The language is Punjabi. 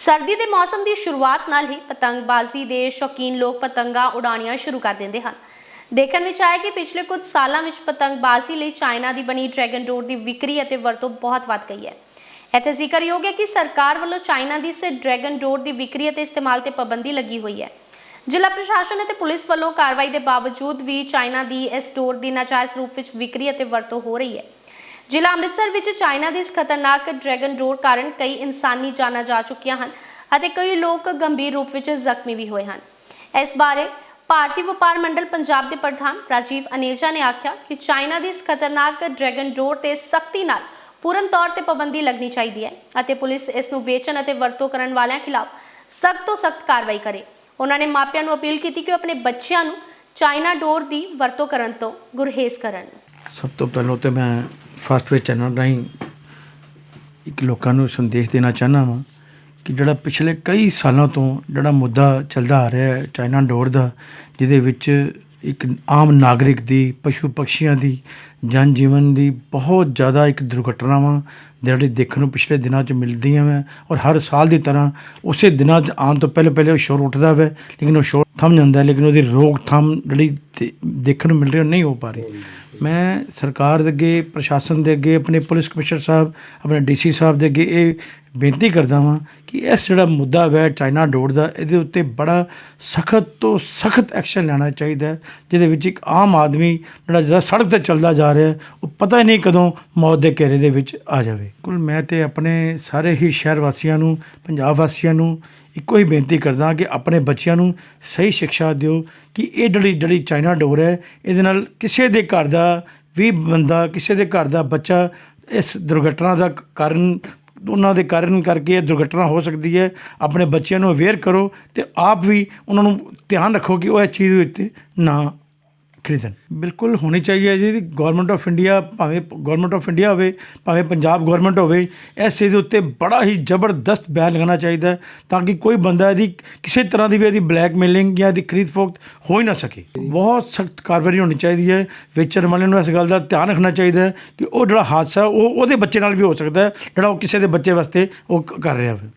ਸਰਦੀ ਦੇ ਮੌਸਮ ਦੀ ਸ਼ੁਰੂਆਤ ਨਾਲ ਹੀ ਪਤੰਗਬਾਜ਼ੀ ਦੇ ਸ਼ੌਕੀਨ ਲੋਕ ਪਤੰਗਾਂ ਉਡਾਉਣੀਆਂ ਸ਼ੁਰੂ ਕਰ ਦਿੰਦੇ ਹਨ। ਦੇਖਣ ਵਿੱਚ ਆਇਆ ਕਿ ਪਿਛਲੇ ਕੁਝ ਸਾਲਾਂ ਵਿੱਚ ਪਤੰਗਬਾਜ਼ੀ ਲਈ ਚਾਈਨਾ ਦੀ ਬਣੀ ਡਰੈਗਨ ਡੋਰ ਦੀ ਵਿਕਰੀ ਅਤੇ ਵਰਤੋਂ ਬਹੁਤ ਵੱਧ ਗਈ ਹੈ। ਇੱਥੇ ਜ਼ਿਕਰਯੋਗ ਹੈ ਕਿ ਸਰਕਾਰ ਵੱਲੋਂ ਚਾਈਨਾ ਦੀ ਇਸ ਡਰੈਗਨ ਡੋਰ ਦੀ ਵਿਕਰੀ ਅਤੇ ਇਸਤੇਮਾਲ ਤੇ ਪਾਬੰਦੀ ਲੱਗੀ ਹੋਈ ਹੈ। ਜ਼ਿਲ੍ਹਾ ਪ੍ਰਸ਼ਾਸਨ ਅਤੇ ਪੁਲਿਸ ਵੱਲੋਂ ਕਾਰਵਾਈ ਦੇ ਬਾਵਜੂਦ ਵੀ ਚਾਈਨਾ ਦੀ ਇਸ ਡੋਰ ਦੀ ਨਾਜਾਇਜ਼ ਰੂਪ ਵਿੱਚ ਵਿਕਰੀ ਅਤੇ ਵਰਤੋਂ ਹੋ ਰਹੀ ਹੈ। ਜ਼ਿਲ੍ਹਾ ਅੰਮ੍ਰਿਤਸਰ ਵਿੱਚ ਚਾਈਨਾ ਦੀ ਇਸ ਖਤਰਨਾਕ ਡਰੈਗਨ ਡੋਰ ਕਾਰਨ ਕਈ ਇਨਸਾਨੀ ਜਾਨਾਂ ਜਾ ਚੁੱਕੀਆਂ ਹਨ ਅਤੇ ਕਈ ਲੋਕ ਗੰਭੀਰ ਰੂਪ ਵਿੱਚ ਜ਼ਖਮੀ ਵੀ ਹੋਏ ਹਨ। ਇਸ ਬਾਰੇ ਭਾਰਤੀ ਵਪਾਰ ਮੰਡਲ ਪੰਜਾਬ ਦੇ ਪ੍ਰਧਾਨ ਰਾਜੀਵ ਅਨੇਜਾ ਨੇ ਆਖਿਆ ਕਿ ਚਾਈਨਾ ਦੀ ਇਸ ਖਤਰਨਾਕ ਡਰੈਗਨ ਡੋਰ ਤੇ ਸਖਤੀ ਨਾਲ ਪੂਰਨ ਤੌਰ ਤੇ ਪਾਬੰਦੀ ਲੱਗਣੀ ਚਾਹੀਦੀ ਹੈ ਅਤੇ ਪੁਲਿਸ ਇਸ ਨੂੰ ਵੇਚਣ ਅਤੇ ਵਰਤੋਂ ਕਰਨ ਵਾਲਿਆਂ ਖਿਲਾਫ ਸਖਤ ਤੋਂ ਸਖਤ ਕਾਰਵਾਈ ਕਰੇ। ਉਹਨਾਂ ਨੇ ਮਾਪਿਆਂ ਨੂੰ ਅਪੀਲ ਕੀਤੀ ਕਿ ਉਹ ਆਪਣੇ ਬੱਚਿਆਂ ਨੂੰ ਚਾਈਨਾ ਡੋਰ ਦੀ ਵਰਤੋਂ ਕਰਨ ਤੋਂ ਗੁਰਹੇਜ਼ ਕਰਨ। ਸਭ ਤੋਂ ਪਹਿਲਾਂ ਤੇ ਮੈਂ ਫਾਸਟ ਵੇ ਚੈਨਲ ਰਾਹੀਂ ਇੱਕ ਲੋਕਾਂ ਨੂੰ ਸੰਦੇਸ਼ ਦੇਣਾ ਚਾਹੁੰਦਾ ਵਾਂ ਕਿ ਜਿਹੜਾ ਪਿਛਲੇ ਕਈ ਸਾਲਾਂ ਤੋਂ ਜਿਹੜਾ ਮੁੱਦਾ ਚੱਲਦਾ ਆ ਰਿਹਾ ਹੈ, ਚਾਈਨਾ ਡੋਰ ਦਾ, ਜਿਹਦੇ ਵਿੱਚ ਇੱਕ ਆਮ ਨਾਗਰਿਕ ਦੀ, ਪਸ਼ੂ ਪਕਸ਼ੀਆਂ ਦੀ ਜਨ ਜੀਵਨ ਦੀ ਬਹੁਤ ਜ਼ਿਆਦਾ ਇੱਕ ਦੁਰਘਟਨਾਵਾਂ ਜਿਹੜੀ ਦੇਖਣ ਨੂੰ ਪਿਛਲੇ ਦਿਨਾਂ 'ਚ ਮਿਲਦੀਆਂ ਵਾ ਔਰ ਹਰ ਸਾਲ ਦੀ ਤਰ੍ਹਾਂ ਉਸੇ ਦਿਨਾਂ 'ਚ ਆਉਣ ਤੋਂ ਪਹਿਲੇ ਪਹਿਲੇ ਉਹ ਸ਼ੋਰ ਉੱਠਦਾ ਵਾ, ਲੇਕਿਨ ਉਹ ਸ਼ੋਰ ਥਮ ਜਾਂਦਾ ਲੇਕਿਨ ਉਹਦੀ ਰੋਕਥਾਮ ਜਿਹੜੀ ਦੇ- ਦੇਖਣ ਨੂੰ ਮਿਲ ਰਹੀ ਉਹ ਨਹੀਂ ਹੋ ਪਾ ਰਹੀ। ਮੈਂ ਸਰਕਾਰ ਦੇ ਅੱਗੇ, ਪ੍ਰਸ਼ਾਸਨ ਦੇ ਅੱਗੇ, ਆਪਣੇ ਪੁਲਿਸ ਕਮਿਸ਼ਨਰ ਸਾਹਿਬ, ਆਪਣੇ ਡੀਸੀ ਸਾਹਿਬ ਦੇ ਅੱਗੇ ਇਹ ਬੇਨਤੀ ਕਰਦਾ ਵਾਂ ਕਿ ਇਸ ਜਿਹੜਾ ਮੁੱਦਾ ਹੈ ਚਾਈਨਾ ਡੋਰ ਦਾ, ਇਹਦੇ ਉੱਤੇ ਬੜਾ ਸਖਤ ਤੋਂ ਸਖਤ ਐਕਸ਼ਨ ਲੈਣਾ ਚਾਹੀਦਾ ਜਿਹਦੇ ਵਿੱਚ ਇੱਕ ਆਮ ਆਦਮੀ ਜਿਹੜਾ ਜਿਹੜਾ ਸੜਕ ਤੇ ਚੱਲਦਾ ਜਾ ਰਿਹਾ, ਉਹ ਪਤਾ ਹੀ ਨਹੀਂ ਕਦੋਂ ਮੌਤ ਦੇ ਘੇਰੇ ਦੇ ਵਿੱਚ ਆ ਜਾਵੇ। ਕੁੱਲ ਮੈਂ ਤੇ ਆਪਣੇ ਸਾਰੇ ਹੀ ਸ਼ਹਿਰ ਵਾਸੀਆਂ ਨੂੰ, ਪੰਜਾਬ ਵਾਸੀਆਂ ਨੂੰ ਇੱਕੋ ਹੀ ਬੇਨਤੀ ਕਰਦਾ ਕਿ ਆਪਣੇ ਬੱਚਿਆਂ ਨੂੰ ਸਹੀ ਸਿੱਖਿਆ ਦਿਓ ਕਿ ਇਹ ਜਿਹੜੀ ਜਿਹੜੀ ਚਾਈਨਾ ਡੋਰ ਹੈ, ਇਹਦੇ ਨਾਲ ਕਿਸੇ ਦੇ ਘਰ ਦਾ ਵੀ ਬੰਦਾ, ਕਿਸੇ ਦੇ ਘਰ ਦਾ ਬੱਚਾ ਇਸ ਦੁਰਘਟਨਾ ਦਾ ਕਾਰਨ ਉਹਨਾਂ ਦੇ ਕਾਰਨ ਕਰਕੇ ਇਹ ਦੁਰਘਟਨਾ ਹੋ ਸਕਦੀ ਹੈ। ਆਪਣੇ ਬੱਚਿਆਂ ਨੂੰ ਅਵੇਅਰ ਕਰੋ ਤੇ ਆਪ ਵੀ ਉਹਨਾਂ ਨੂੰ ਧਿਆਨ ਰੱਖੋ ਕਿ ਉਹ ਇਸ ਚੀਜ਼ ਵਿੱਚ ਨਾ ਖਰੀਦਣ। ਬਿਲਕੁਲ ਹੋਣੀ ਚਾਹੀਦੀ ਹੈ ਜੀ ਗਵਰਨਮੈਂਟ ਆਫ ਇੰਡੀਆ ਭਾਵੇਂ ਗਵਰਨਮੈਂਟ ਆਫ ਇੰਡੀਆ ਹੋਵੇ, ਭਾਵੇਂ ਪੰਜਾਬ ਗਵਰਨਮੈਂਟ ਹੋਵੇ, ਇਸ ਚੀਜ਼ ਦੇ ਉੱਤੇ ਬੜਾ ਹੀ ਜ਼ਬਰਦਸਤ ਬੈਨ ਲਗਾਉਣਾ ਚਾਹੀਦਾ ਤਾਂ ਕਿ ਕੋਈ ਬੰਦਾ ਇਹਦੀ ਕਿਸੇ ਤਰ੍ਹਾਂ ਦੀ ਵੀ ਇਹਦੀ ਬਲੈਕਮੇਲਿੰਗ ਜਾਂ ਇਹਦੀ ਖਰੀਦ ਫਰੋਖਤ ਹੋ ਹੀ ਨਾ ਸਕੇ। ਬਹੁਤ ਸਖਤ ਕਾਰਵਾਈ ਹੋਣੀ ਚਾਹੀਦੀ ਹੈ, ਵੇਚਣ ਵਾਲਿਆਂ ਨੂੰ ਇਸ ਗੱਲ ਦਾ ਧਿਆਨ ਰੱਖਣਾ ਚਾਹੀਦਾ ਹੈ ਕਿ ਉਹ ਜਿਹੜਾ ਹਾਦਸਾ ਉਹ ਉਹਦੇ ਬੱਚੇ ਨਾਲ ਵੀ ਹੋ ਸਕਦਾ ਹੈ, ਜਿਹੜਾ ਉਹ ਕਿਸੇ ਦੇ ਬੱਚੇ ਵਾਸਤੇ ਉਹ ਕਰ ਰਿਹਾ ਹੋਵੇ।